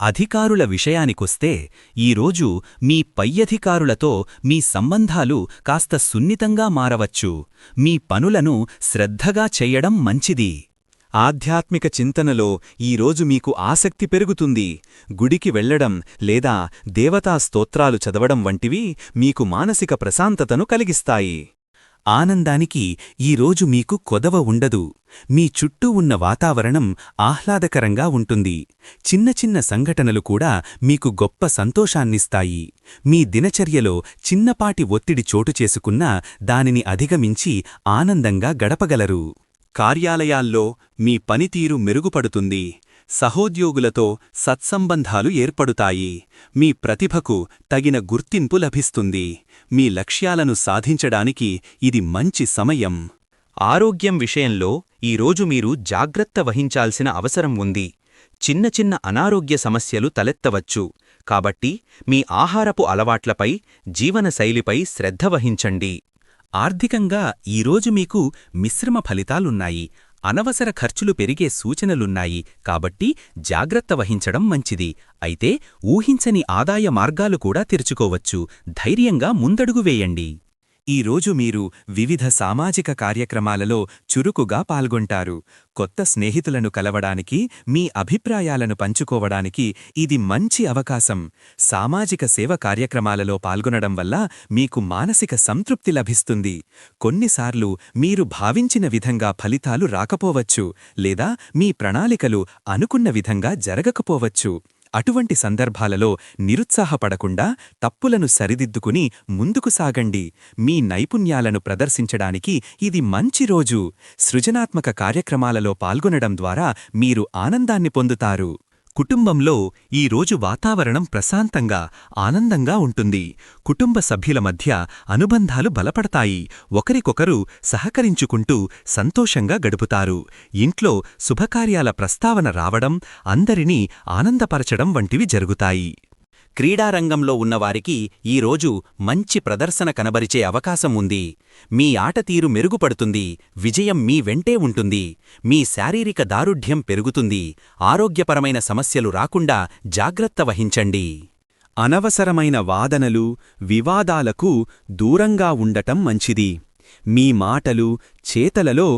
అధికారుల విషయానికొస్తే ఈరోజు మీ పై అధికారులతో మీ సంబంధాలు కాస్త సున్నితంగా మారవచ్చు. మీ పనులను శ్రద్ధగా చెయ్యడం మంచిది. ఆధ్యాత్మిక చింతనలో ఈరోజు మీకు ఆసక్తి పెరుగుతుంది. గుడికి వెళ్ళడం లేదా దేవతా స్తోత్రాలు చదవడం వంటివి మీకు మానసిక ప్రశాంతతను కలిగిస్తాయి. ఆనందానికి ఈరోజు మీకు కొదవ ఉండదు. మీ చుట్టూ ఉన్న వాతావరణం ఆహ్లాదకరంగా ఉంటుంది. చిన్న చిన్న సంఘటనలు కూడా మీకు గొప్ప సంతోషాన్నిస్తాయి. మీ దినచర్యలో చిన్నపాటి ఒత్తిడి చోటు చేసుకున్నా దానిని అధిగమించి ఆనందంగా గడపగలరు. కార్యాలయాల్లో మీ పనితీరు మెరుగుపడుతుంది. సహోద్యోగులతో సత్సంబంధాలు ఏర్పడుతాయి. మీ ప్రతిభకు తగిన గుర్తింపు లభిస్తుంది. మీ లక్ష్యాలను సాధించడానికి ఇది మంచి సమయం. ఆరోగ్యం విషయంలో ఈరోజు మీరు జాగ్రత్త వహించాల్సిన అవసరం ఉంది. చిన్న చిన్న అనారోగ్య సమస్యలు తలెత్తవచ్చు. కాబట్టి మీ ఆహారపు అలవాట్లపై జీవనశైలిపై శ్రద్ధ వహించండి. ఆర్థికంగా ఈరోజు మీకు మిశ్రమ ఫలితాలున్నాయి. అనవసర ఖర్చులు పెరిగే సూచనలున్నాయి కాబట్టి జాగ్రత్త వహించడం మంచిది. అయితే ఊహించని ఆదాయ మార్గాలు కూడా తెరుచుకోవచ్చు. ధైర్యంగా ముందడుగు వేయండి. ఈరోజు మీరు వివిధ సామాజిక కార్యక్రమాలలో చురుకుగా పాల్గొంటారు. కొత్త స్నేహితులను కలవడానికి మీ అభిప్రాయాలను పంచుకోవడానికి ఇది మంచి అవకాశం. సామాజిక సేవ కార్యక్రమాలలో పాల్గొనడం వల్ల మీకు మానసిక సంతృప్తి లభిస్తుంది. కొన్నిసార్లు మీరు భావించిన విధంగా ఫలితాలు రాకపోవచ్చు లేదా మీ ప్రణాళికలు అనుకున్న విధంగా జరగకపోవచ్చు. అటువంటి సందర్భాలలో నిరుత్సాహపడకుండా తప్పులను సరిదిద్దుకుని ముందుకు సాగండి. మీ నైపుణ్యాలను ప్రదర్శించడానికి ఇది మంచి రోజు. సృజనాత్మక కార్యక్రమాలలో పాల్గొనడం ద్వారా మీరు ఆనందాన్ని పొందుతారు. కుటుంబంలో ఈ రోజు వాతావరణం ప్రశాంతంగా ఆనందంగా ఉంటుంది. కుటుంబ సభ్యుల మధ్య అనుబంధాలు బలపడతాయి. ఒకరికొకరు సహకరించుకుంటూ సంతోషంగా గడుపుతారు. ఇంట్లో శుభకార్యాల ప్రస్తావన రావడం అందరినీ ఆనందపరచడం వంటివి జరుగుతాయి. క్రీడారంగంలో ఉన్నవారికి ఈరోజు మంచి ప్రదర్శన కనబరిచే అవకాశం ఉంది. మీ ఆటతీరు మెరుగుపడుతుంది విజయం మీ వెంటే ఉంటుంది మీ శారీరక దారుఢ్యం పెరుగుతుంది ఆరోగ్యపరమైన సమస్యలు రాకుండా జాగ్రత్త వహించండి. అనవసరమైన వాదనలు వివాదాలకు దూరంగా ఉండటం మంచిది. మీ మాటలు చేతలలో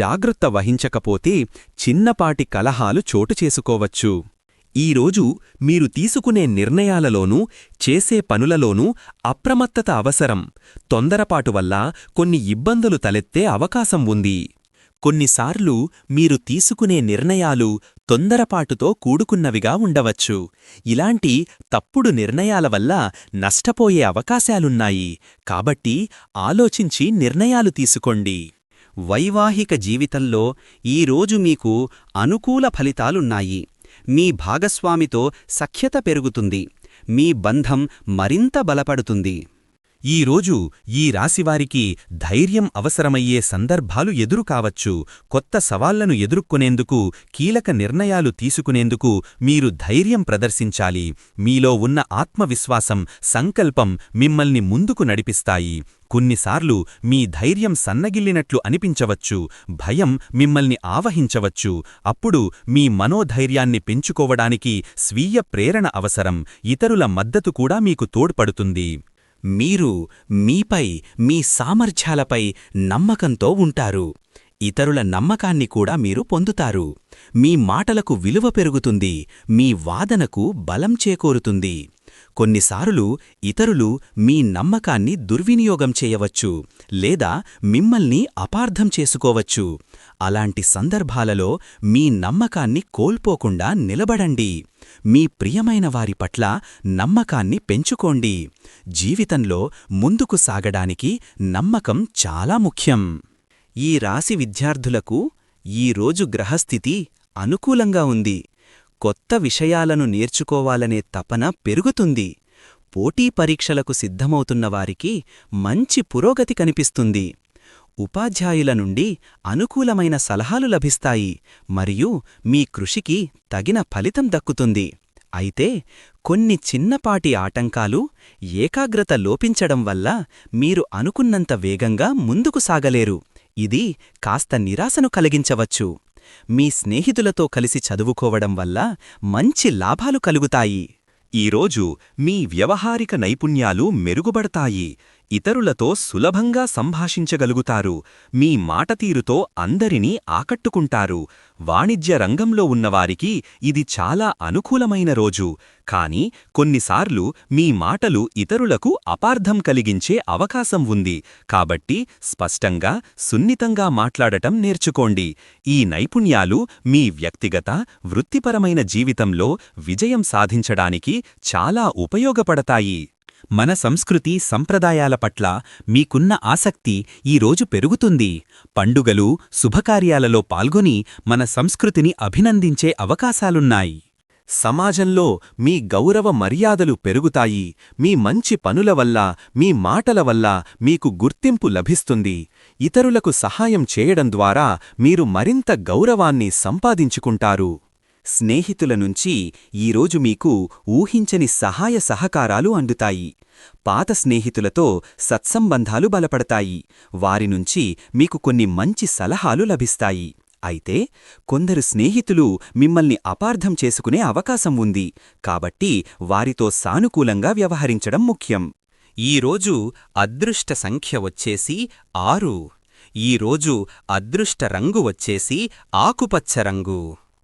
జాగ్రత్త వహించకపోతే చిన్నపాటి కలహాలు చోటు చేసుకోవచ్చు. ఈరోజు మీరు తీసుకునే నిర్ణయాలలోనూ చేసే పనులలోనూ అప్రమత్తత అవసరం. తొందరపాటు వల్ల కొన్ని ఇబ్బందులు తలెత్తే అవకాశం ఉంది. కొన్నిసార్లు మీరు తీసుకునే నిర్ణయాలు తొందరపాటుతో కూడుకున్నవిగా ఉండవచ్చు. ఇలాంటి తప్పుడు నిర్ణయాల వల్ల నష్టపోయే అవకాశాలున్నాయి. కాబట్టి ఆలోచించి నిర్ణయాలు తీసుకోండి. వైవాహిక జీవితంలో ఈరోజు మీకు అనుకూల ఫలితాలున్నాయి. మీ భాగస్వామితో సఖ్యత పెరుగుతుంది. మీ బంధం మరింత బలపడుతుంది. ఈరోజు ఈ రాశివారికి ధైర్యం అవసరమయ్యే సందర్భాలు ఎదురుకావచ్చు. కొత్త సవాళ్ళను ఎదుర్కొనేందుకు కీలక నిర్ణయాలు తీసుకునేందుకు మీరు ధైర్యం ప్రదర్శించాలి. మీలో ఉన్న ఆత్మవిశ్వాసం సంకల్పం మిమ్మల్ని ముందుకు నడిపిస్తాయి. కొన్నిసార్లు మీ ధైర్యం సన్నగిల్లినట్లు అనిపించవచ్చు భయం మిమ్మల్ని ఆవహించవచ్చు. అప్పుడు మీ మనోధైర్యాన్ని పెంచుకోవడానికి స్వీయ ప్రేరణ అవసరం ఇతరుల మద్దతు కూడా మీకు తోడ్పడుతుంది. మీరు మీపై మీ సామర్థ్యాలపై నమ్మకంతో ఉంటారు. ఇతరుల నమ్మకాన్ని కూడా మీరు పొందుతారు. మీ మాటలకు విలువ పెరుగుతుంది. మీ వాదనకు బలం చేకూరుతుంది. కొన్నిసార్లు ఇతరులు మీ నమ్మకాన్ని దుర్వినియోగం చేయవచ్చు లేదా మిమ్మల్ని అపార్థం చేసుకోవచ్చు. అలాంటి సందర్భాలలో మీ నమ్మకాన్ని కోల్పోకుండా నిలబడండి. మీ ప్రియమైన వారి పట్ల నమ్మకాన్ని పెంచుకోండి. జీవితంలో ముందుకు సాగడానికి నమ్మకం చాలా ముఖ్యం. ఈ రాశి విద్యార్థులకు ఈరోజు గ్రహస్థితి అనుకూలంగా ఉంది. కొత్త విషయాలను నేర్చుకోవాలనే తపన పెరుగుతుంది. పోటీ పరీక్షలకు సిద్ధమవుతున్న వారికి మంచి పురోగతి కనిపిస్తుంది. ఉపాధ్యాయుల నుండి అనుకూలమైన సలహాలు లభిస్తాయి. మరియు మీ కృషికి తగిన ఫలితం దక్కుతుంది. అయితే కొన్ని చిన్నపాటి ఆటంకాలు ఏకాగ్రత లోపించడం వల్ల మీరు అనుకున్నంత వేగంగా ముందుకు సాగలేరు. ఇది కాస్త నిరాశను కలిగించవచ్చు. మీ స్నేహితులతో కలిసి చదువుకోవడం వల్ల మంచి లాభాలు కలుగుతాయి. ఈరోజు మీ వ్యవహారిక నైపుణ్యాలు మెరుగుబడతాయి ఇతరులతో సులభంగా సంభాషించగలుగుతారు. మీ మాటతీరుతో అందరినీ ఆకట్టుకుంటారు. వాణిజ్య రంగంలో ఉన్నవారికి ఇది చాలా అనుకూలమైన రోజు. కాని కొన్నిసార్లు మీ మాటలు ఇతరులకు అపార్థం కలిగించే అవకాశం ఉంది. కాబట్టి స్పష్టంగా సున్నితంగా మాట్లాడటం నేర్చుకోండి. ఈ నైపుణ్యాలు మీ వ్యక్తిగత వృత్తిపరమైన జీవితంలో విజయం సాధించడానికి చాలా ఉపయోగపడతాయి. మన సంస్కృతి సంప్రదాయాల పట్ల మీకున్న ఆసక్తి ఈరోజు పెరుగుతుంది. పండుగలు శుభకార్యాలలో పాల్గొని మన సంస్కృతిని అభినందించే అవకాశాలున్నాయి. సమాజంలో మీ గౌరవ మర్యాదలు పెరుగుతాయి. మీ మంచి పనుల వల్ల మీ మాటల వల్ల మీకు గుర్తింపు లభిస్తుంది. ఇతరులకు సహాయం చేయడం ద్వారా మీరు మరింత గౌరవాన్ని సంపాదించుకుంటారు. స్నేహితుల నుంచి ఈరోజు మీకు ఊహించని సహాయ సహకారాలు అందుతాయి. పాత స్నేహితులతో సత్సంబంధాలు బలపడతాయి. వారి నుంచి మీకు కొన్ని మంచి సలహాలు లభిస్తాయి. అయితే కొందరు స్నేహితులు మిమ్మల్ని అపార్థం చేసుకునే అవకాశం ఉంది. కాబట్టి వారితో సానుకూలంగా వ్యవహరించడం ముఖ్యం. ఈరోజు అదృష్ట సంఖ్య వచ్చేసి ఆరు. ఈరోజు అదృష్ట రంగు వచ్చేసి ఆకుపచ్చ రంగు.